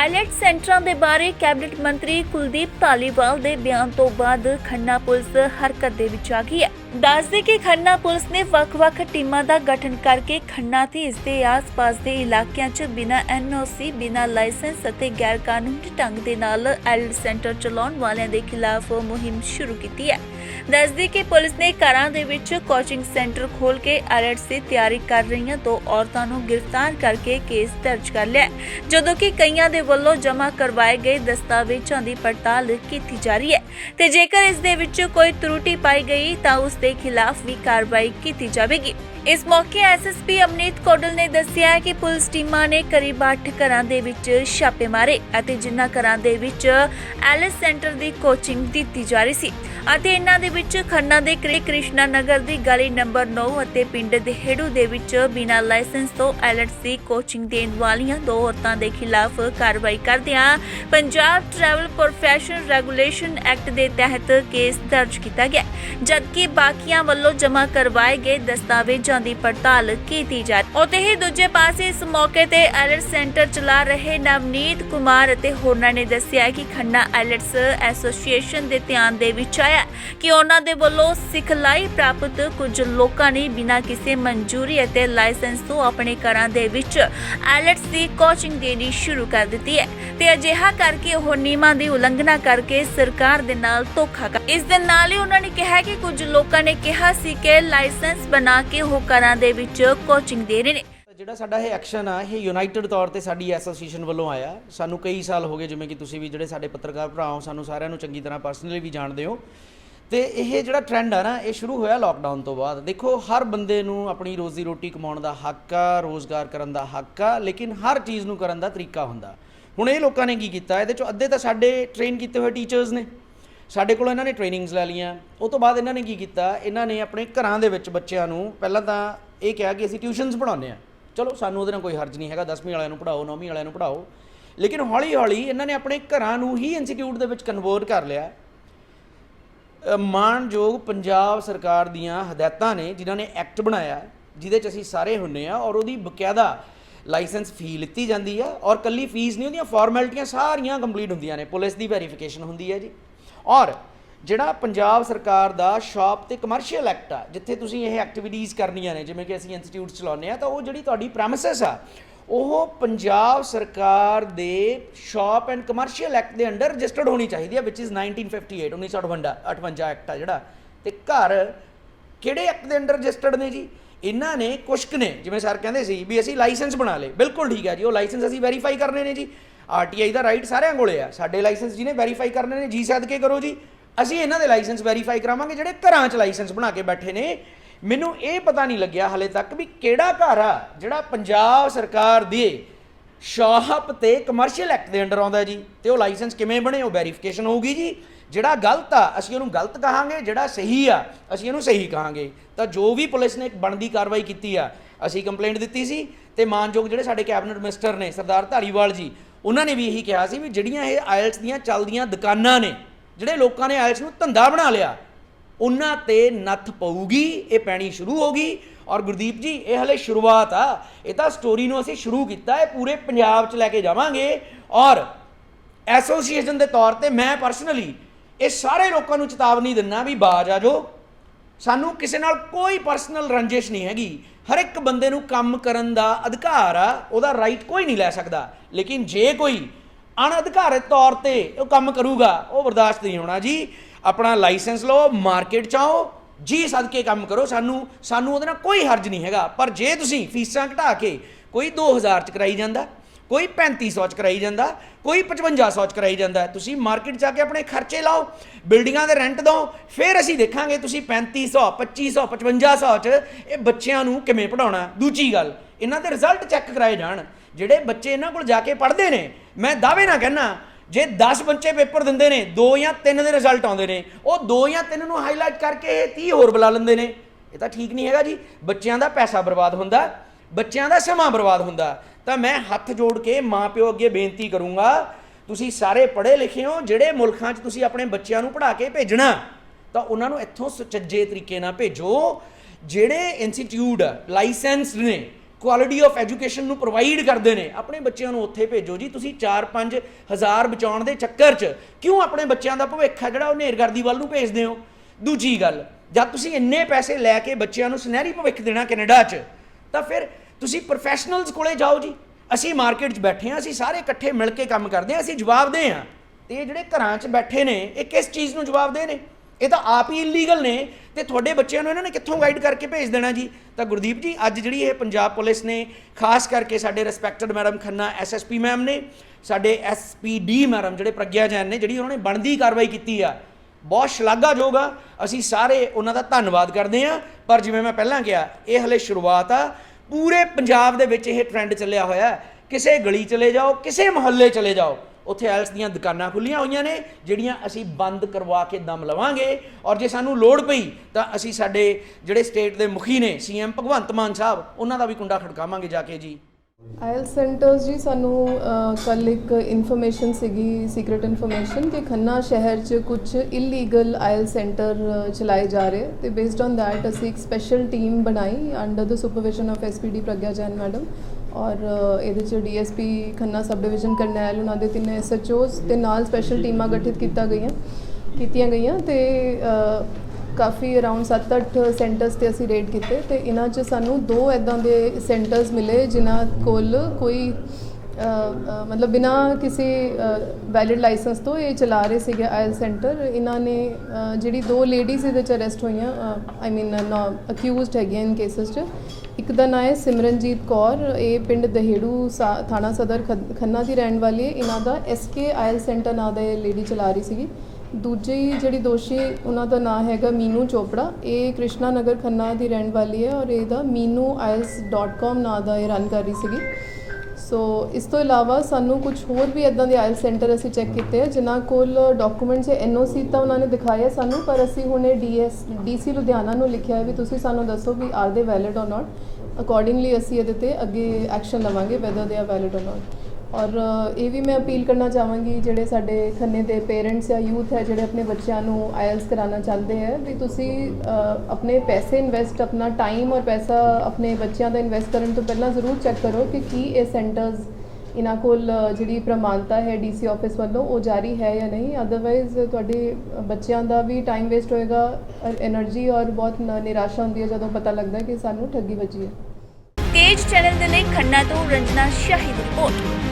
IELTS ਸੈਂਟਰਾਂ ਦੇ ਬਾਰੇ ਕੈਬਨਿਟ ਮੰਤਰੀ ਕੁਲਦੀਪ ਧਾਲੀਵਾਲ ਦੇ ਬਿਆਨ ਤੋਂ ਬਾਅਦ ਖੰਨਾ ਪੁਲਿਸ ਹਰਕਤ ਦੇ ਵਿੱਚ ਆ ਗਈ ਹੈ। ਦੱਸਦੇ ਕਿ ਖੰਨਾ ਪੁਲਿਸ ਨੇ ਵੱਖ-ਵੱਖ ਟੀਮਾਂ ਦਾ ਗਠਨ ਕਰਕੇ ਖੰਨਾ ਤੇ ਇਸ ਦੇ ਆਸ-ਪਾਸ ਦੇ ਇਲਾਕਿਆਂ 'ਚ ਬਿਨਾਂ ਐਨਓਸੀ ਬਿਨਾਂ ਲਾਇਸੈਂਸ ਅਤੇ ਗੈਰ ਕਾਨੂੰਨੀ ਢੰਗ ਦੇ ਨਾਲ ਆਈਲੈਟ ਸੈਂਟਰ ਚਲਾਉਣ ਵਾਲਿਆਂ ਦੇ ਖਿਲਾਫ ਮੁਹਿੰਮ ਸ਼ੁਰੂ ਕੀਤੀ ਹੈ। ਦੱਸਦੀ ਕਿ ਪੁਲਿਸ ਨੇ ਘਰਾਂ ਦੇ ਵਿੱਚ ਕੋਚਿੰਗ ਸੈਂਟਰ ਖੋਲ ਕੇ ਆਈਲੈਟਸ ਦੀ ਤਿਆਰੀ ਕਰ ਰਹੀਆਂ ਦੋ ਔਰਤਾਂ ਨੂੰ ਗ੍ਰਿਫਤਾਰ ਕਰਕੇ ਕੇਸ ਦਰਜ ਕਰ ਲਿਆ ਜਦੋਂ ਕਿ ਕਈਆਂ ਦੇ ਵੱਲੋਂ ਜਮ੍ਹਾਂ ਕਰਵਾਏ ਗਏ ਦਸਤਾਵੇਜ਼ਾਂ ਦੀ ਪੜਤਾਲ ਕੀਤੀ ਜਾ ਰਹੀ ਹੈ। ਤੇ ਜੇਕਰ ਇਸ ਦੇ ਵਿੱਚ ਕੋਈ ਤਰੁੱਟੀ ਪਾਈ ਗਈ ਤਾਂ ਉਸ ਦੇ ਖਿਲਾਫ ਵੀ ਕਾਰਵਾਈ ਕੀਤੀ ਜਾਵੇਗੀ। ਇਸ ਮੌਕੇ ਐਸਐਸਪੀ ਅਮਨੀਤ ਕੋਡਲ ਨੇ ਦੱਸਿਆ ਕਿ ਪੁਲਿਸ ਟੀਮਾਂ ਨੇ ਕਰੀਬ 8 ਘਰਾਂ ਦੇ ਵਿੱਚ ਛਾਪੇ ਮਾਰੇ ਅਤੇ ਜਿਨ੍ਹਾਂ ਘਰਾਂ ਦੇ ਵਿੱਚ ਐਲਿਸ ਸੈਂਟਰ ਦੀ ਕੋਚਿੰਗ ਦਿੱਤੀ ਜਾ ਰਹੀ ਸੀ। ਅਤੇ ਇਹਨਾਂ ਦੇ ਵਿੱਚ ਖੰਨਾ ਦੇ ਕ੍ਰਿ- ਕ੍ਰਿਸ਼ਨਾ ਨਗਰ ਦੀ ਗਲੀ ਨੰਬਰ 9 ਅਤੇ ਪਿੰਡ ਦੇਹੜੂ ਦੇ ਵਿੱਚ ਬਿਨਾਂ ਲਾਇਸੈਂਸ ਤੋਂ ਐਲਟਸ ਕੋਚਿੰਗ ਦੇਣ ਵਾਲੀਆਂ ਦੋ ਔਰਤਾਂ ਦੇ ਖਿਲਾਫ ਕਾਰਵਾਈ ਕਰਦਿਆਂ Punjab travel profession regulation act ਦੇ ਤਹਿਤ ਕੇਸ ਦਰਜ ਕੀਤਾ ਗਿਆ। ਜਦਕਿ ਬਾਕੀਆਂ ਵੱਲੋਂ ਜਮ੍ਹਾਂ ਕਰਵਾਏ ਗਏ ਦਸਤਾਵੇਜ਼ਾਂ ਦੀ ਪੜਤਾਲ ਕੀਤੀ ਜਾ ਰਹੀ। ਉਤੇ ਹੀ ਦੂਜੇ ਪਾਸੇ ਇਸ ਮੌਕੇ ਤੇ ਐਲਟ ਸੈਂਟਰ ਚਲਾ ਰਹੇ ਨਵਨੀਤ ਕੁਮਾਰ ਅਤੇ ਹੋਰਨਾਂ ਨੇ ਦੱਸਿਆ ਕਿ ਖੰਨਾ ਐਲਟਸ ਐਸੋਸੀਏਸ਼ਨ ਦੇ ਧਿਆਨ ਦੇ ਵਿੱਚ ਆਇਆ ਕਿ ਉਹਨਾਂ ਦੇ ਵੱਲੋਂ ਸਿਖਲਾਈ ਪ੍ਰਾਪਤ ਕੁਝ ਲੋਕਾਂ ਨੇ ਬਿਨਾਂ ਕਿਸੇ ਮਨਜ਼ੂਰੀ ਅਤੇ ਲਾਇਸੈਂਸ ਤੋਂ ਆਪਣੇ ਘਰਾਂ ਦੇ ਵਿੱਚ ਐਲਟਸ ਦੀ ਕੋਚਿੰਗ ਦੇਣੀ ਸ਼ੁਰੂ ਕਰ ਦਿੱਤੀ ਹੈ। ਤੇ ਅਜਿਹਾ ਕਰਕੇ ਉਹ ਨਿਯਮਾਂ ਦੀ ਉਲੰਘਣਾ ਕਰਕੇ ਸਰਕਾਰ ਦੇ ਨਾਲ ਧੋਖਾ ਕਰ ਇਸ ਦੇ ਨਾਲ ਹੀ ਉਹਨਾਂ ਨੇ ਕਿਹਾ ਕਿ ਕੁਝ ਲੋਕਾਂ ਨੇ ਕਿਹਾ ਸੀ ਕਿ ਲਾਇਸੈਂਸ ਬਣਾ ਕੇ ਉਹ ਘਰਾਂ ਦੇ ਵਿੱਚ ਕੋਚਿੰਗ ਦੇ ਰਹੇ ਨੇ। ਜਿਹੜਾ ਸਾਡਾ ਇਹ ਐਕਸ਼ਨ ਆ, ਇਹ ਯੂਨਾਈਟਿਡ ਤੌਰ ਤੇ ਸਾਡੀ ਐਸੋਸੀਏਸ਼ਨ ਵੱਲੋਂ ਆਇਆ। ਸਾਨੂੰ ਕਈ ਸਾਲ ਹੋ ਗਏ, ਜਿਵੇਂ ਕਿ ਤੁਸੀਂ ਵੀ ਜਿਹੜੇ ਸਾਡੇ ਪੱਤਰਕਾਰ ਭਰਾ ਹੋ, ਸਾਨੂੰ ਸਾਰਿਆਂ ਨੂੰ ਚੰਗੀ ਤਰ੍ਹਾਂ ਪਰਸਨਲੀ ਵੀ ਜਾਣਦੇ ਹੋ। ਤੇ ਇਹ ਜਿਹੜਾ ਟ੍ਰੈਂਡ ਆ ਨਾ, ਇਹ ਸ਼ੁਰੂ ਹੋਇਆ ਲਾਕਡਾਊਨ ਤੋਂ ਬਾਅਦ। ਦੇਖੋ, ਹਰ ਬੰਦੇ ਨੂੰ ਆਪਣੀ ਰੋਜ਼ੀ ਰੋਟੀ ਕਮਾਉਣ ਦਾ ਹੱਕ ਆ, ਰੋਜ਼ਗਾਰ ਕਰਨ ਦਾ ਹੱਕ ਆ, ਲੇਕਿਨ ਹਰ ਚੀਜ਼ ਨੂੰ ਕਰਨ ਦਾ ਤਰੀਕਾ ਹੁੰਦਾ। ਹੁਣ ਇਹ ਲੋਕਾਂ ਨੇ ਕੀ ਕੀਤਾ? ਇਹਦੇ ਚੋਂ ਅੱਧੇ ਤਾਂ ਸਾਡੇ ਟ੍ਰੇਨ ਕੀਤੇ ਹੋਏ ਟੀਚਰਸ ਨੇ। ਸਾਡੇ ਕੋਲ ਇਹਨਾਂ ਨੇ ਟ੍ਰੇਨਿੰਗਸ ਲੈ ਲਈਆਂ। ਉਹ ਤੋਂ ਬਾਅਦ ਇਹਨਾਂ ਨੇ ਕੀ ਕੀਤਾ? ਇਹਨਾਂ ਨੇ ਆਪਣੇ ਘਰਾਂ ਦੇ ਵਿੱਚ ਬੱਚਿਆਂ ਨੂੰ ਪਹਿਲਾਂ ਤਾਂ ਇਹ ਕਿਹਾ ਕਿ ਅਸੀਂ ਟਿਊਸ਼ਨਸ ਪੜਾਉਂਦੇ ਆ ਚਲੋ ਸਾਨੂੰ ਉਹਦੇ ਨਾਲ ਕੋਈ ਹਰਜ ਨਹੀਂ ਹੈਗਾ 10ਵੀਂ ਵਾਲਿਆਂ ਨੂੰ ਪੜਾਓ 9ਵੀਂ ਵਾਲਿਆਂ ਨੂੰ ਪੜਾਓ ਲੇਕਿਨ ਹੌਲੀ ਹੌਲੀ ਇਹਨਾਂ ਨੇ ਆਪਣੇ ਘਰਾਂ ਨੂੰ ਹੀ ਇੰਸਟੀਚਿਊਟ ਦੇ ਵਿੱਚ ਕਨਵਰਟ ਕਰ ਲਿਆ। ਅ, ਮਾਣਯੋਗ ਪੰਜਾਬ ਸਰਕਾਰ ਦੀਆਂ ਹਦਾਇਤਾਂ ਨੇ ਜਿਨ੍ਹਾਂ ਨੇ ਐਕਟ ਬਣਾਇਆ ਜਿਹਦੇ ਚ ਅਸੀਂ ਸਾਰੇ ਹੁੰਨੇ ਆ ਔਰ ਉਹਦੀ ਬਕਾਇਦਾ ਲਾਇਸੈਂਸ ਫੀ ਲਿੱਤੀ ਜਾਂਦੀ ਆ ਔਰ ਕੱਲੀ ਫੀਸ ਨਹੀਂ ਉਹਦੀਆਂ ਫਾਰਮੈਲਿਟੀਆਂ ਸਾਰੀਆਂ ਕੰਪਲੀਟ ਹੁੰਦੀਆਂ ਨੇ। ਪੁਲਿਸ ਦੀ ਵੈਰੀਫਿਕੇਸ਼ਨ ਹੁੰਦੀ ਹੈ ਜੀ। ਔਰ ਜਿਹੜਾ ਪੰਜਾਬ ਸਰਕਾਰ ਦਾ ਸ਼ਾਪ ਤੇ ਕਮਰਸ਼ੀਅਲ ਐਕਟ ਆ, ਜਿੱਥੇ ਤੁਸੀਂ ਇਹ ਐਕਟੀਵਿਟੀਜ਼ ਕਰਨੀਆਂ ਨੇ, ਜਿਵੇਂ ਕਿ ਅਸੀਂ ਇੰਸਟੀਚਿਊਟ ਚਲਾਉਂਦੇ ਆ ਤਾਂ ਉਹ ਜਿਹੜੀ ਤੁਹਾਡੀ ਪ੍ਰੈਮਿਸਸ ਆ, ਉਹ ਪੰਜਾਬ ਸਰਕਾਰ ਦੇ ਸ਼ਾਪ ਐਂਡ ਕਮਰਸ਼ੀਅਲ ਐਕਟ ਦੇ ਅੰਡਰ ਰਜਿਸਟਰਡ ਹੋਣੀ ਚਾਹੀਦੀ ਹੈ ਵਿਚ ਇਜ਼ 1958 1958 58 ਐਕਟ ਆ ਜਿਹੜਾ। ਤੇ ਘਰ ਕਿਹੜੇ ਐਕਟ ਦੇ ਅੰਡਰ ਰਜਿਸਟਰਡ ਨੇ ਜੀ? ਇਹਨਾਂ ਨੇ ਕੁਸ਼ਕ ਨੇ, ਜਿਵੇਂ ਸਰ ਕਹਿੰਦੇ ਸੀ ਵੀ ਅਸੀਂ ਲਾਇਸੈਂਸ ਬਣਾ ਲਏ। ਬਿਲਕੁਲ ਠੀਕ ਹੈ ਜੀ, ਉਹ ਲਾਇਸੈਂਸ ਅਸੀਂ ਵੈਰੀਫਾਈ ਕਰਨੇ ਨੇ ਜੀ। ਆਰਟੀਆਈ ਦਾ ਰਾਈਟ ਸਾਰਿਆਂ ਕੋਲੇ ਆ। ਸਾਡੇ ਲਾਇਸੈਂਸ ਜਿਹਨੇ ਵੈਰੀਫਾਈ ਕਰਨੇ ਨੇ, ਜੀ ਸਦਕੇ ਕਰੋ ਜੀ। ਅਸੀਂ ਇਹਨਾਂ ਦੇ ਲਾਇਸੈਂਸ ਵੈਰੀਫਾਈ ਕਰਾਵਾਂਗੇ, ਜਿਹੜੇ ਘਰਾਂ 'ਚ ਲਾਇਸੈਂਸ ਬਣਾ ਕੇ ਬੈਠੇ ਨੇ। ਮੈਨੂੰ ਇਹ ਪਤਾ ਨਹੀਂ ਲੱਗਿਆ ਹਲੇ ਤੱਕ ਵੀ ਕਿਹੜਾ ਘਰ ਆ, ਜਿਹੜਾ ਪੰਜਾਬ ਸਰਕਾਰ ਦੇ ਸ਼ਾਹਪ ਤੇ ਕਮਰਸ਼ੀਅਲ ਐਕਟ ਦੇ ਅੰਡਰ ਆਉਂਦਾ ਜੀ। ਤੇ ਉਹ ਲਾਇਸੈਂਸ ਕਿਵੇਂ ਬਣੇ, ਉਹ ਵੈਰੀਫਿਕੇਸ਼ਨ ਹੋਊਗੀ ਜੀ। ਜਿਹੜਾ ਗਲਤ ਆ, ਅਸੀਂ ਉਹਨੂੰ ਗਲਤ ਕਹਾਂਗੇ, ਜਿਹੜਾ ਸਹੀ ਆ, ਅਸੀਂ ਉਹਨੂੰ ਸਹੀ ਕਹਾਂਗੇ। ਤਾਂ ਜੋ ਵੀ ਪੁਲਿਸ ਨੇ ਇੱਕ ਬਣਦੀ ਕਾਰਵਾਈ ਕੀਤੀ ਆ, ਅਸੀਂ ਕੰਪਲੇਂਟ ਦਿੱਤੀ ਸੀ। ਤੇ ਮਾਨਯੋਗ ਜਿਹੜੇ ਸਾਡੇ ਕੈਬਨਿਟ ਮਿਨਿਸਟਰ ਨੇ, ਸਰਦਾਰ ਧਾਰੀਵਾਲ ਜੀ, ਉਹਨਾਂ ਨੇ ਵੀ ਇਹੀ ਕਿਹਾ ਸੀ ਵੀ ਜਿਹੜੀਆਂ ਇਹ ਆਇਲਸ ਦੀਆਂ ਚੱਲਦੀਆਂ ਦੁਕਾਨਾਂ ਨੇ ਜਿਹੜੇ ਲੋਕਾਂ ਨੇ ਆਇਲਟਸ ਨੂੰ ਧੰਦਾ ਬਣਾ ਲਿਆ। ਉਹਨਾਂ ਤੇ ਨੱਥ ਪਊਗੀ, ਇਹ ਪੈਣੀ ਸ਼ੁਰੂ ਹੋ ਗਈ। ਔਰ ਗੁਰਦੀਪ ਜੀ, ਇਹ ਹਲੇ ਸ਼ੁਰੂਆਤ ਆ। ਇਹ ਤਾਂ ਸਟੋਰੀ ਨੂੰ ਅਸੀਂ ਸ਼ੁਰੂ ਕੀਤਾ, ਇਹ ਪੂਰੇ ਪੰਜਾਬ 'ਚ ਲੈ ਕੇ ਜਾਵਾਂਗੇ। ਔਰ ਐਸੋਸੀਏਸ਼ਨ ਦੇ ਤੌਰ ਤੇ ਮੈਂ ਪਰਸਨਲੀ ਇਹ ਸਾਰੇ ਲੋਕਾਂ ਨੂੰ ਚੇਤਾਵਨੀ ਦਿੰਨਾ ਵੀ ਬਾਜ ਆ ਜੋ ਸਾਨੂੰ ਕਿਸੇ ਨਾਲ ਕੋਈ ਪਰਸਨਲ ਰੰਜਿਸ਼ ਨਹੀਂ ਹੈਗੀ। ਹਰ ਇੱਕ ਬੰਦੇ ਨੂੰ ਕੰਮ ਕਰਨ ਦਾ ਅਧਿਕਾਰ ਆ, ਉਹਦਾ ਰਾਈਟ ਕੋਈ ਨਹੀਂ ਲੈ ਸਕਦਾ। ਲੇਕਿਨ ਜੇ ਕੋਈ ਅਣਅਧਿਕਾਰਤ ਤੌਰ ਤੇ ਉਹ ਕੰਮ ਕਰੂਗਾ, ਉਹ ਬਰਦਾਸ਼ਤ ਨਹੀਂ ਹੋਣਾ ਜੀ। ਆਪਣਾ ਲਾਇਸੈਂਸ ਲਓ, ਮਾਰਕੀਟ ਚ ਆਓ, ਜੀ ਸਦਕੇ ਕੰਮ ਕਰੋ, ਸਾਨੂੰ ਸਾਨੂੰ ਉਹਦੇ ਨਾਲ ਕੋਈ ਹਰਜ ਨਹੀਂ ਹੈਗਾ। ਪਰ ਜੇ ਤੁਸੀਂ ਫੀਸਾਂ ਘਟਾ ਕੇ ਕੋਈ 2000 ਚ ਕਰਾਈ ਜਾਂਦਾ, ਕੋਈ 3500 ਚ ਕਰਾਈ ਜਾਂਦਾ, ਕੋਈ 5500 ਚ ਕਰਾਈ ਜਾਂਦਾ, ਤੁਸੀਂ ਮਾਰਕੀਟ ਜਾ ਕੇ ਆਪਣੇ ਖਰਚੇ ਲਾਓ, ਬਿਲਡਿੰਗਾਂ ਦੇ ਰੈਂਟ ਦਿਓ, ਫਿਰ ਅਸੀਂ ਦੇਖਾਂਗੇ ਤੁਸੀਂ 3500 2500 5500 ਚ ਇਹ ਬੱਚਿਆਂ ਨੂੰ ਕਿਵੇਂ ਪੜਾਉਣਾ ਦੂਜੀ ਗੱਲ, ਇਹਨਾਂ ਦੇ ਰਿਜ਼ਲਟ ਚੈੱਕ ਕਰਾਏ ਜਾਣ। ਜਿਹੜੇ ਬੱਚੇ ਇਹਨਾਂ ਕੋਲ ਜਾ ਕੇ ਪੜ੍ਹਦੇ ਨੇ, ਮੈਂ ਦਾਅਵੇ ਨਾ ਕਹਿਣਾ ਜੇ 10 ਬੱਚੇ ਪੇਪਰ ਦਿੰਦੇ ਨੇ 2 ਜਾਂ 3 ਦੇ ਰਿਜ਼ਲਟ ਆਉਂਦੇ ਨੇ, ਉਹ 2 ਜਾਂ 3 ਨੂੰ ਹਾਈਲਾਈਟ ਕਰਕੇ ਇਹ 30 ਹੋਰ ਬੁਲਾ ਲੈਂਦੇ ਨੇ। ਇਹ ਤਾਂ ਠੀਕ ਨਹੀਂ ਹੈਗਾ ਜੀ। ਬੱਚਿਆਂ ਦਾ ਪੈਸਾ ਬਰਬਾਦ ਹੁੰਦਾ, ਬੱਚਿਆਂ ਦਾ ਸਮਾਂ ਬਰਬਾਦ ਹੁੰਦਾ। ਤਾਂ ਮੈਂ ਹੱਥ ਜੋੜ ਕੇ ਮਾਪਿਓ ਅੱਗੇ ਬੇਨਤੀ ਕਰੂੰਗਾ, ਤੁਸੀਂ ਸਾਰੇ ਪੜ੍ਹੇ ਲਿਖੇ ਹੋ, ਜਿਹੜੇ ਮੁਲਕਾਂ 'ਚ ਤੁਸੀਂ ਆਪਣੇ ਬੱਚਿਆਂ ਨੂੰ ਪੜ੍ਹਾ ਕੇ ਭੇਜਣਾ, ਤਾਂ ਉਹਨਾਂ ਨੂੰ ਇੱਥੋਂ ਸੁਚੱਜੇ ਤਰੀਕੇ ਨਾਲ ਭੇਜੋ, ਜਿਹੜੇ ਇੰਸਟੀਚਿਊਟ ਲਾਇਸੈਂਸਡ ਨੇ ਕੁਆਲਿਟੀ ਆਫ ਐਜੂਕੇਸ਼ਨ ਨੂੰ ਪ੍ਰੋਵਾਈਡ ਕਰਦੇ ਨੇ। ਆਪਣੇ ਬੱਚਿਆਂ ਨੂੰ ਉੱਥੇ ਭੇਜੋ ਜੀ, ਤੁਸੀਂ 4-5 ਹਜ਼ਾਰ ਬਚਾਉਣ ਦੇ ਚੱਕਰ 'ਚ। ਕਿਉਂ ਆਪਣੇ ਬੱਚਿਆਂ ਦਾ ਭਵਿੱਖ ਹੈ ਜਿਹੜਾ ਉਹ ਨੇਰਗਰਦੀ ਵੱਲ ਨੂੰ ਭੇਜਦੇ ਹੋ? ਦੂਜੀ ਗੱਲ, ਜਦ ਤੁਸੀਂ ਇੰਨੇ ਪੈਸੇ ਲੈ ਕੇ ਬੱਚਿਆਂ ਨੂੰ ਸੁਨਹਿਰੀ ਭਵਿੱਖ ਦੇਣਾ ਕੈਨੇਡਾ 'ਚ, ਤਾਂ ਫਿਰ ਤੁਸੀਂ ਪ੍ਰੋਫੈਸ਼ਨਲਸ ਕੋਲੇ ਜਾਓ ਜੀ। ਅਸੀਂ ਮਾਰਕੀਟ 'ਚ ਬੈਠੇ ਹਾਂ, ਅਸੀਂ ਸਾਰੇ ਇਕੱਠੇ ਮਿਲ ਕੇ ਕੰਮ ਕਰਦੇ ਹਾਂ, ਅਸੀਂ ਜਵਾਬਦੇ ਹਾਂ। ਤੇ ਇਹ ਜਿਹੜੇ ਘਰਾਂ 'ਚ ਬੈਠੇ ਨੇ, ਇਹ ਕਿਸ ਚੀਜ਼ ਨੂੰ ਜਵਾਬਦੇ ਨੇ? ਇਹ ਤਾਂ ਆਪ ਹੀ ਇਲੀਗਲ ਨੇ ਤੇ ਤੁਹਾਡੇ ਬੱਚਿਆਂ ਨੂੰ ਇਹਨਾਂ ਨੇ ਕਿੱਥੋਂ ਗਾਈਡ ਕਰਕੇ ਭੇਜ ਦੇਣਾ ਜੀ? ਤਾਂ ਗੁਰਦੀਪ ਜੀ, ਅੱਜ ਜਿਹੜੀ ਇਹ ਪੰਜਾਬ ਪੁਲਿਸ ਨੇ ਖਾਸ ਕਰਕੇ ਸਾਡੇ respected madam Khanna SSP ma'am ਨੇ, ਸਾਡੇ ਐਸਪੀਡੀ ਮੈਡਮ ਜਿਹੜੇ ਪ੍ਰਗਿਆ ਜੈਨ ਨੇ, ਜਿਹੜੀ ਉਹਨਾਂ ਨੇ ਬਣਦੀ ਕਾਰਵਾਈ ਕੀਤੀ ਆ, ਬਹੁਤ ਸ਼ਲਾਘਾਯੋਗ ਆ। ਅਸੀਂ ਸਾਰੇ ਉਹਨਾਂ ਦਾ ਧੰਨਵਾਦ ਕਰਦੇ ਆ ਪਰ ਜਿਵੇਂ ਮੈਂ ਪਹਿਲਾਂ ਕਿਹਾ, ਇਹ ਹਲੇ ਸ਼ੁਰੂਆਤ ਆ। ਪੂਰੇ ਪੰਜਾਬ ਦੇ ਵਿੱਚ ਇਹ ਟ੍ਰੈਂਡ ਚੱਲਿਆ ਹੋਇਆ ਕਿਸੇ ਗਲੀ ਚਲੇ ਜਾਓ, ਕਿਸੇ ਮੁਹੱਲੇ ਚਲੇ ਜਾਓ। ਉੱਥੇ ਐਲਸ ਦੀਆਂ ਦੁਕਾਨਾਂ ਖੁੱਲੀਆਂ ਹੋਈਆਂ ਨੇ, ਜਿਹੜੀਆਂ ਅਸੀਂ ਬੰਦ ਕਰਵਾ ਕੇ ਦਮ ਲਵਾਂਗੇ। ਔਰ ਜੇ ਸਾਨੂੰ ਲੋੜ ਪਈ, ਤਾਂ ਅਸੀਂ ਸਾਡੇ ਜਿਹੜੇ ਸਟੇਟ ਦੇ ਮੁਖੀ ਨੇ ਸੀਐਮ ਭਗਵੰਤ ਮਾਨ ਸਾਹਿਬ, ਉਹਨਾਂ ਦਾ ਵੀ ਕੁੰਡਾ ਖੜਕਾਵਾਂਗੇ ਜਾ ਕੇ ਜੀ। ਆਇਲ ਸੈਂਟਰਸ ਜੀ, ਸਾਨੂੰ ਕੱਲ ਇੱਕ ਇਨਫੋਰਮੇਸ਼ਨ ਸੀਗੀ ਸੀਕ੍ਰੀਟ ਇਨਫੋਰਮੇਸ਼ਨ ਕਿ ਖੰਨਾ ਸ਼ਹਿਰ 'ਚ ਕੁਝ ਇਲੀਗਲ ਆਇਲ ਸੈਂਟਰ ਚਲਾਏ ਜਾ ਰਹੇ। ਤੇ ਬੇਸਡ ਔਨ ਥੈਟ ਅਸੀਂ ਇੱਕ ਸਪੈਸ਼ਲ ਟੀਮ ਬਣਾਈ under the supervision of SPD Pragya Jain madam ਔਰ ਇਹਦੇ 'ਚ DSP Khanna sub division, Karnail, ਉਹਨਾਂ ਦੇ ਤਿੰਨ ਐਸਐਚਓਸ ਤੇ ਨਾਲ ਸਪੈਸ਼ਲ ਟੀਮਾਂ ਗਠਿਤ ਕੀਤਾ ਗਈਆਂ, ਕੀਤੀਆਂ ਗਈਆਂ ਤੇ ਕਾਫੀ ਅਰਾਊਂਡ 7-8 ਸੈਂਟਰਸ ਤੇ ਅਸੀਂ ਰੇਡ ਕੀਤੇ ਤੇ ਇਹਨਾਂ 'ਚ ਸਾਨੂੰ ਦੋ ਐਦਾਂ ਦੇ ਸੈਂਟਰਸ ਮਿਲੇ ਜਿਨ੍ਹਾਂ ਕੋਲ ਕੋਈ ਮਤਲਬ ਬਿਨਾ ਕਿਸੇ ਵੈਲਿਡ ਲਾਇਸੈਂਸ ਤੋਂ ਇਹ ਚਲਾ ਰਹੇ ਸੀਗੇ ਆਇਲ ਸੈਂਟਰ। ਇਹਨਾਂ ਨੇ ਜਿਹੜੀ ਦੋ ਲੇਡੀਜ਼ ਇਹਦੇ 'ਚ ਅਰੈਸਟ ਹੋਈਆਂ ਆਈ ਮੀਨ ਅਕਿਊਜ਼ਡ ਹੈਗੀਆਂ ਇਨ ਕੇਸਸ 'ਚ। ਇੱਕ ਦਾ ਨਾਂ ਹੈ ਸਿਮਰਨਜੀਤ ਕੌਰ, ਇਹ ਪਿੰਡ ਦਹੇੜੂ ਸਾ- ਥਾਣਾ ਸਦਰ ਖੰਨ- ਖੰਨਾ ਦੀ ਰਹਿਣ ਵਾਲੀ ਹੈ। ਇਹਨਾਂ ਦਾ ਐਸਕੇ ਆਇਲ ਸੈਂਟਰ ਨਾਂ ਦਾ ਇਹ ਲੇਡੀ ਚਲਾ ਰਹੀ ਸੀਗੀ। ਦੂਜੀ ਜਿਹੜੀ ਦੋਸ਼ੀ, ਉਹਨਾਂ ਦਾ ਨਾਂ ਹੈਗਾ ਮੀਨੂ ਚੋਪੜਾ। ਇਹ ਕ੍ਰਿਸ਼ਨਾ ਨਗਰ ਖੰਨਾ ਦੀ ਰਹਿਣ ਵਾਲੀ ਹੈ ਔਰ ਇਹਦਾ meenuiles.com ਨਾਂ ਦਾ ਇਹ ਰਨ ਕਰ ਰਹੀ ਸੀਗੀ। ਸੋ ਇਸ ਤੋਂ ਇਲਾਵਾ ਸਾਨੂੰ ਕੁਝ ਹੋਰ ਵੀ ਇਦਾਂ ਦੇ ਆਇਲ ਸੈਂਟਰ ਅਸੀਂ ਚੈੱਕ ਕੀਤੇ ਆ ਜਿਨ੍ਹਾਂ ਕੋਲ ਡਾਕੂਮੈਂਟਸ ਹੈ ਐਨਓਸੀ ਤਾਂ ਉਹਨਾਂ ਨੇ ਦਿਖਾਇਆ ਸਾਨੂੰ ਪਰ ਅਸੀਂ ਹੁਣੇ ਡੀਐਸ ਡੀਸੀ ਲੁਧਿਆਣਾ ਨੂੰ ਲਿਖਿਆ ਹੈ ਵੀ ਤੁਸੀਂ ਸਾਨੂੰ ਦੱਸੋ we are they valid or not accordingly ਅਸੀਂ ਇਹਦੇ ਤੇ ਅੱਗੇ ਐਕਸ਼ਨ ਲਵਾਂਗੇ weather they are valid or ਨਾਟ ਔਰ ਇਹ ਵੀ ਮੈਂ ਅਪੀਲ ਕਰਨਾ ਚਾਹਾਂਗੀ, ਜਿਹੜੇ ਸਾਡੇ ਖੰਨੇ ਦੇ ਪੇਰੈਂਟਸ ਜਾਂ ਯੂਥ ਹੈ, ਜਿਹੜੇ ਆਪਣੇ ਬੱਚਿਆਂ ਨੂੰ ਆਇਲਸ ਕਰਾਉਣਾ ਚਾਹੁੰਦੇ ਹੈ, ਵੀ ਤੁਸੀਂ ਆਪਣੇ ਪੈਸੇ ਇਨਵੈਸਟ ਆਪਣਾ ਟਾਈਮ ਔਰ ਪੈਸਾ ਆਪਣੇ ਬੱਚਿਆਂ ਦਾ ਇਨਵੈਸਟ ਕਰਨ ਤੋਂ ਪਹਿਲਾਂ ਜ਼ਰੂਰ ਚੈੱਕ ਕਰੋ ਕਿ ਕੀ ਇਹ ਸੈਂਟਰਸ ਇਹਨਾਂ ਕੋਲ ਜਿਹੜੀ ਪ੍ਰਮਾਣਤਾ ਹੈ ਡੀਸੀ ਆਫਿਸ ਵੱਲੋਂ, ਉਹ ਜਾਰੀ ਹੈ ਜਾਂ ਨਹੀਂ। ਅਦਰਵਾਈਜ਼ ਤੁਹਾਡੇ ਬੱਚਿਆਂ ਦਾ ਵੀ ਟਾਈਮ ਵੇਸਟ ਹੋਏਗਾ ਔਰ એનર્ਜੀ ਔਰ ਬਹੁਤ ਨਿਰਾਸ਼ਾ ਹੁੰਦੀ ਹੈ ਜਦੋਂ ਪਤਾ ਲੱਗਦਾ ਕਿ ਸਾਨੂੰ ਠੱਗੀ ਵੱਜੀ ਹੈ। ਤੇਜ ਚੈਨਲ ਦੇ ਲਈ ਖੰਨਾ ਤੋਂ ਰੰਜਨਾ ਸ਼ਾਹੀ ਰਿਪੋਰਟ।